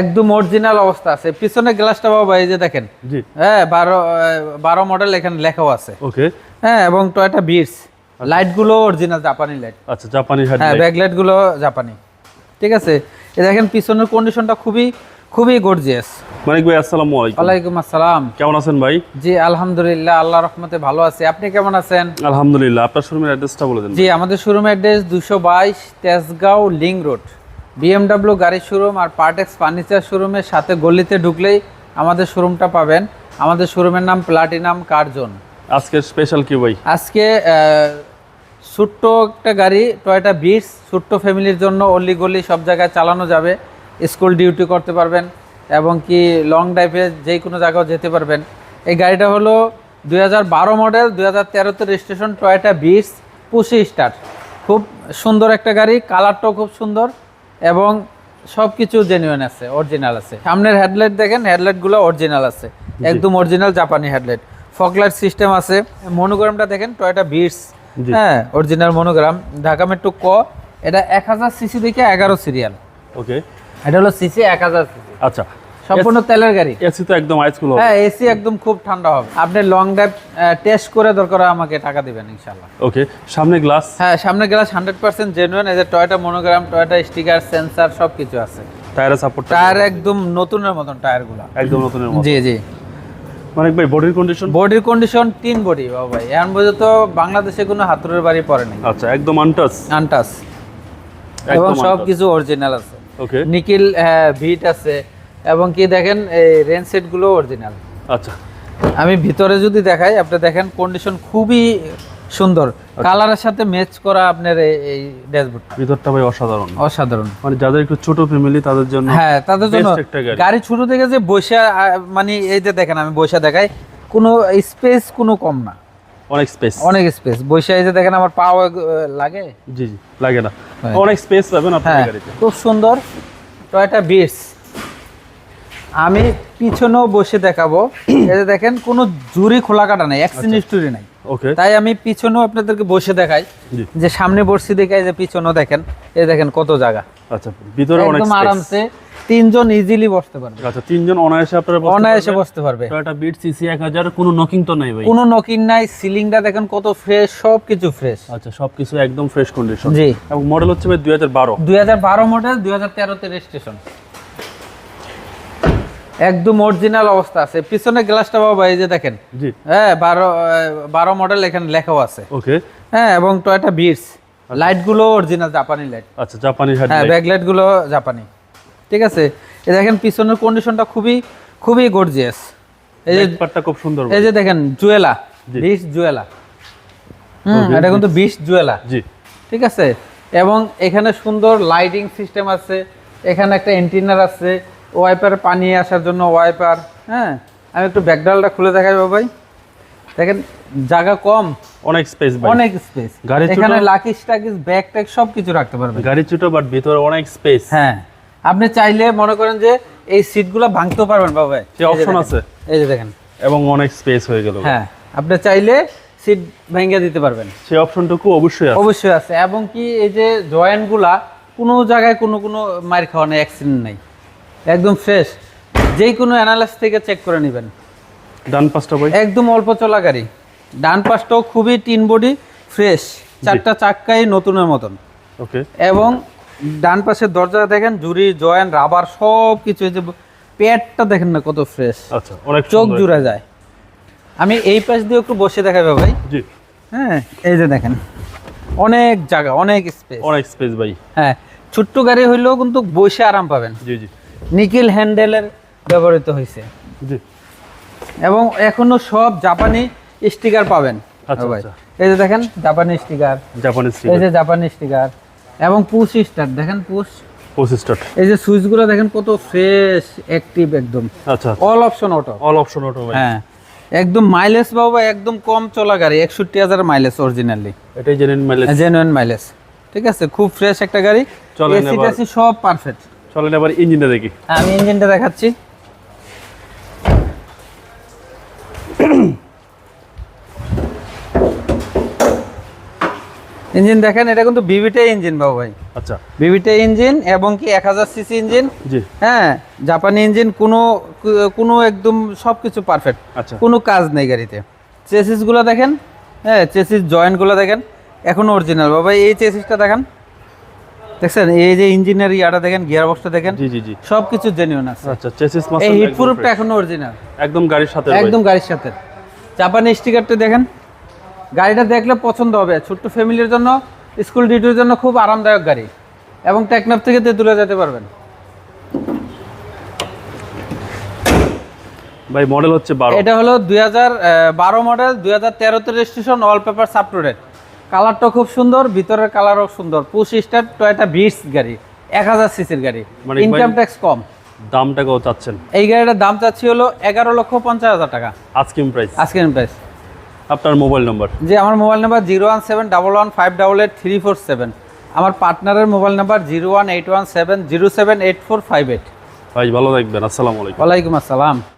একদম অরিজিনাল অবস্থা আছে। পিছনে গ্লাসটা বাবা এই যে দেখেন। জি। হ্যাঁ বারো বারো মডেল এখানে লেখাও আছে। ওকে হ্যাঁ এবং টয়টা বিটস লাইটগুলো অরিজিনাল জাপানি লাইট আচ্ছা জাপানি হ্যাঁ হেডলাইট ব্যাকলাইটগুলো জাপানি ঠিক আছে? এ দেখেন পিছনের কন্ডিশনটা খুবই খুবই গর্জিয়াস মানিক ভাই আসসালামু আলাইকুম। ওয়ালাইকুম আসসালাম। কেমন আছেন ভাই? জি আলহামদুলিল্লাহ আল্লাহ রহমতে ভালো আছি। আপনি কেমন আছেন? আলহামদুলিল্লাহ আপনার শোরুমের অ্যাড্রেসটা বলে দেন জি আমাদের শোরুম অ্যাড্রেস দুশো বাইশ তেজগাঁও লিং রোড। বিএমডাব্লিউ গাড়ির শোরুম আর পার্টেক্স ফার্নিচার শোরুমের সাথে গলিতে ঢুকলেই আমাদের শোরুমটা পাবেন। আমাদের শোরুমের নাম প্লাটিনাম কার্জন আজকে স্পেশাল কি ভাই? আজকে ছোট্ট একটা গাড়ি টয়টা বিটস ছোট্ট ফ্যামিলির জন্য অলি গলি সব জায়গায় চালানো যাবে। স্কুল ডিউটি করতে পারবেন এবং কি লং ড্রাইভে যে কোনো জায়গাও যেতে পারবেন। এই গাড়িটা হলো দু হাজার বারো মডেল দুই হাজার তেরোতে registration Toyota Vitz push start. খুব সুন্দর একটা গাড়ি কালারটাও খুব সুন্দর। এবং সব কিছু জেনুইন আছে অরিজিনাল আছে। সামনের হেডলাইট দেখেন হেডলাইটগুলো অরিজিনাল আছে। একদম অরিজিনাল জাপানি হেডলাইট ফকলাইট সিস্টেম আছে। মনোগ্রামটা দেখেন টয়টা বিটস হ্যাঁ অরিজিনাল মনোগ্রাম ঢাকা মেট্রো ক এটা এক হাজার সিসি থেকে এগারো সিরিয়াল ওকে এটা হলো সিসি এক হাজার সিসি আচ্ছা সম্পূর্ণ তেলের গাড়ি। এসি তো একদম আইস কুল হবে। হ্যাঁ এসি একদম খুব ঠান্ডা হবে। আপনি লং ড্রাইভ টেস্ট করে দরকার আমাকে টাকা দিবেন ইনশাল্লাহ ওকে সামনে গ্লাস হ্যাঁ সামনে গ্লাস হান্ড্রেড পার্সেন্ট জেনুইন এই যে Toyota monogram Toyota sticker sensor আছে। সাপোর্ট টায়ার একদম নতুনের মতন টায়ারগুলো একদম নতুনের মতো জি জি। মানিক ভাই বডির কন্ডিশন বডির কন্ডিশন তিন বডি বাবা ভাই। এখন পর্যন্ত বাংলাদেশে কোনো হাতুড়ের বাড়ি পড়ে নেই। আচ্ছা একদম আনটাচ আনটাস এবং সব কিছু অরিজিনাল আছে। ওকে নিকিল ভিট আছে। এবং কি দেখেন এই রেন সেটগুলো অরিজিনাল আচ্ছা। আমি ভিতরে যদি দেখাই আপনি দেখেন কন্ডিশন খুবই সুন্দর। কালারের সাথে ম্যাচ করা আপনার এই- ড্যাশবোর্ড ভিতরটা ভাই অসাধারণ। অসাধারণ। মানে যাদের একটু ছোট ফ্যামিলি তাদের জন্য হ্যাঁ তাদের জন্য গাড়ি। ছোট থেকে যে বসে মানে এই যে দেখেন আমি বসে দেখাই কোনো স্পেস কোনো কম না। অনেক স্পেস অনেক স্পেস বসে এই যে দেখেন আমার পাও লাগে? জি জি লাগে না। হ্যাঁ। অনেক স্পেস পাবেন আপনার হ্যাঁ গাড়িতে। খুব সুন্দর। টয়টা বিটস আমি পিছনেও বসে দেখাবো। যে দেখেন কোনো জুরি খোলা কাটা নাই অ্যাক্সিডেন্ট হিস্টোরি নাই। ওকে। তাই আমি পিছনেও আপনাদেরকে বসে দেখাই। যে সামনে বসছি দেখাই যে পিছনেও দেখেন এই দেখেন কত জায়গা। আচ্ছা ভিতরে অনেক আরামসে তিনজন ইজিলি বসতে পারবে। আচ্ছা তিনজন অনায়াসে আপনারা বসতে অনায়াসে। বসতে পারবে। টয়োটা বিট সিসি এক হাজার কোনো নকিং তো নাই ভাই? কোনো নকিন নাই সিলিংটা দেখেন কত ফ্রেশ সব কিছু ফ্রেশ আচ্ছা সবকিছু একদম ফ্রেশ কন্ডিশন জি। এবং মডেল হচ্ছে ভাই দুই হাজার বারো। দুই হাজার বারো মডেল দুই হাজার তেরোতে রেজিস্ট্রেশন একদম অরিজিনাল অবস্থা আছে। পিছনে গ্লাসটা বাবা এই যে দেখেন। জি। হ্যাঁ বারো বারো মডেল এখানে লেখাও আছে। ওকে হ্যাঁ এবং টয়টা বিটস লাইটগুলো অরিজিনাল জাপানি লাইট আচ্ছা জাপানি হ্যাঁ হেডলাইট ব্যাকলাইটগুলো জাপানি ঠিক আছে? এই দেখেন পিছনের কন্ডিশনটা খুবই খুবই গর্জিয়াস এই যে পার্টটা খুব সুন্দর এই যে দেখেন জুয়েলা। বিশ জুয়েলা। হুম এটা কিন্তু বিশ জুয়েলা। জি। ঠিক আছে? এবং এখানে সুন্দর লাইটিং সিস্টেম আছে। এখানে একটা এন্টিনার আছে। ওয়াইপার পানি আসার জন্য ওয়াইপার হ্যাঁ? আমি একটু ব্যাকডালটা খুলে দেখাই ভাই। দেখেন জায়গা কম। অনেক স্পেস অনেক স্পেস গাড়ি এখানে লাকিস টাকিস ব্যাগ ট্যাগ সব কিছু রাখতে পারবেন। গাড়ি ছোট বাট ভিতরে অনেক স্পেস হ্যাঁ। আপনি চাইলে মনে করেন যে এই সিটগুলো ভাঙতেও পারবেন বাবা সে option আছে? এই যে দেখেন। এবং অনেক স্পেস হয়ে গেল। হ্যাঁ। আপনি চাইলে সিট ভেঙে দিতে পারবেন। সেই অপশনটুকু অবশ্যই আছে। অবশ্যই আছে। এবং কি এই যে জয়েন্টগুলা কোনো জায়গায় কোনো কোনো মার খাওয়া নেই অ্যাক্সিডেন্ট নেই। একদম ফ্রেশ যেই কোনো অ্যানালাইস থেকে চেক করে নেবেন। ডান পাশটা ভাই একদম অল্প চলা গাড়ি ডান পাশটাও খুবই টিন বডি ফ্রেশ চারটা চাক্কাই নতুনের মতন। ওকে। এবং ডান পাশের দরজা দেখেন জুরি জয়েন্ট রাবার সব কিছু যে পেটটা দেখেন না কত ফ্রেশ আচ্ছা অনেক চোখ জুড়ে যায়। আমি এই পাশ দিয়ে একটু বসে দেখাবো ভাই। জি। হ্যাঁ এই যে দেখেন। অনেক জায়গা অনেক স্পেস অনেক স্পেস ভাই। হ্যাঁ ছোট্ট গাড়ি হইলেও কিন্তু বসে আরাম পাবেন। জি জি। নিকেল হ্যান্ডেলের ব্যবহৃত হয়েছে। জি। এবং এখনও সব জাপানি স্টিকার পাবেন। আচ্ছা, ভাই। আচ্ছা। এই যে দেখেন জাপানি স্টিকার। জাপানিজ এই যে জাপানি স্টিকার। এবং পুশ স্টার দেখেন পুশ। এই যে সুইচগুলো দেখেন কত ফ্রেশ অ্যাক্টিভ একদম। আচ্ছা all option auto all option auto ভাই। হ্যাঁ। একদম মাইলেজ বাবা একদম কম চলা গাড়ি একষট্টি হাজার মাইলেজ অরিজিনালি এটাই জেনুইন মাইলেজ জেনুইন মাইলেজ ঠিক আছে? খুব ফ্রেশ একটা গাড়ি। এসি সব পারফেক্ট চলেন এবার ইঞ্জিনটা দেখি। আমি ইঞ্জিনটা দেখাচ্ছি। ইঞ্জিন দেখেন এটা কিন্তু বিবিটে ইঞ্জিন বাবু ভাই। আচ্ছা। বিবিটে ইঞ্জিন এবং কি এক হাজার সিসি ইঞ্জিন। জি। হ্যাঁ জাপানি ইঞ্জিন কোনো কোনো একদম সব কিছু পারফেক্ট আচ্ছা। কোনো কাজ নেই গাড়িতে। চেসিসগুলো দেখেন হ্যাঁ চেসিস জয়েন্টগুলো দেখেন এখন অরিজিনাল বাবা এই চেসিসটা দেখেন। দেখছেন এই যে ইঞ্জিনের ইয়াটা দেখেন গিয়ার বক্সটা দেখেন জি জি জি। সব কিছু জেনুইন আছে। আচ্ছা চেসিস এই হিট প্রুফটা এখনও অরিজিনাল একদম গাড়ির সাথে একদম গাড়ির সাথে। জাপানি স্টিকারটা দেখেন। গাড়িটা দেখলে পছন্দ হবে। ছোট্ট ফ্যামিলির জন্য স্কুল ডিউটির জন্য খুব আরামদায়ক গাড়ি। এবং টেকনাফ থেকে তেঁতুলে যেতে পারবেন। ভাই মডেল হচ্ছে বারো। এটা হলো দুই হাজার বারো মডেল দুই হাজার তেরোতে registration all paper up to date কালারটা খুব সুন্দর ভিতরের কালারও সুন্দর। পুশ স্টার টয়টা বিটস গাড়ি এক হাজার সিসির গাড়ি। মানে ইনকাম ট্যাক্স কম। দামটা কত চাচ্ছেন? এই গাড়িটার দাম চাচ্ছি হলো এগারো লক্ষ পঞ্চাশ হাজার টাকা। আজকিম প্রাইস আজকের প্রাইস আপনার মোবাইল নাম্বার যে আমার mobile number zero one seven double one five double eight three four seven. আমার পার্টনারের mobile number zero one eight one seven zero seven eight four five eight. ভাই ভালো থাকবেন। আসসালামু আলাইকুম। ওয়ালাইকুম আসসালাম।